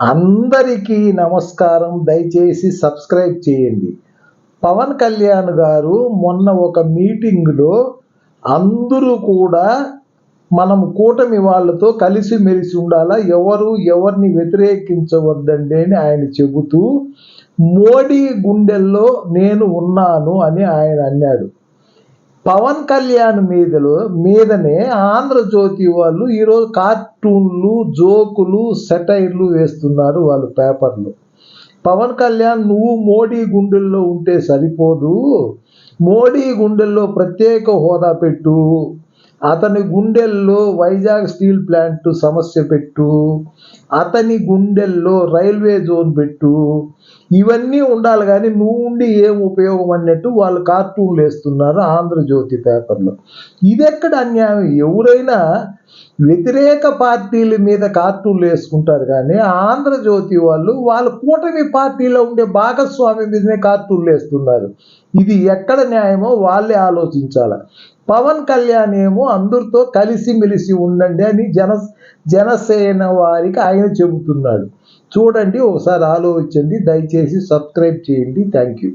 అందరికీ నమస్కారం. దయచేసి సబ్స్క్రైబ్ చేయండి. పవన్ కళ్యాణ్ గారు మొన్న ఒక మీటింగ్లో అందరూ కూడా మనం కూటమి వాళ్ళతో కలిసిమెలిసి ఉండాలా? ఎవరు ఎవరిని వ్యతిరేకించవద్దండి అని ఆయన చెబుతూ మోడీ గుండెల్లో నేను ఉన్నాను అని ఆయన అన్నాడు. పవన్ కళ్యాణ్ మీదలో మీదనే ఆంధ్రజ్యోతి వాళ్ళు ఈరోజు కార్టూన్లు జోకులు సెటైర్లు వేస్తున్నారు వాళ్ళు పేపర్లు. పవన్ కళ్యాణ్ నువ్వు మోడీ గుండెల్లో ఉంటే సరిపోదు. మోడీ గుండెల్లో ప్రత్యేక హోదా పెట్టు. అతని గుండెల్లో వైజాగ్ స్టీల్ ప్లాంట్ సమస్య పెట్టు అతని గుండెల్లో రైల్వే జోన్ పెట్టు. ఇవన్నీ ఉండాలి కానీ నువ్వు ఉండి ఏం ఉపయోగం అన్నట్టు వాళ్ళు కార్టూన్లు వేస్తున్నారు ఆంధ్రజ్యోతి పేపర్లో. ఇది ఎక్కడ అన్యాయం? ఎవరైనా వ్యతిరేక పార్టీల మీద కార్టూన్లు వేసుకుంటారు కానీ ఆంధ్రజ్యోతి వాళ్ళు వాళ్ళ కూటమి పార్టీలో ఉండే భాగస్వామి మీదనే కార్టూన్లు వేస్తున్నారు. ఇది ఎక్కడ న్యాయమో వాళ్ళే ఆలోచించాలి. పవన్ కళ్యాణ్ ఏమో అందరితో కలిసిమెలిసి ఉండండి అని జన జనసేన వారికి ఆయన చెబుతున్నాడు. చూడండి ఒకసారి ఆలోచించండి దయచేసి సబ్స్క్రైబ్ చేయండి. Thank you.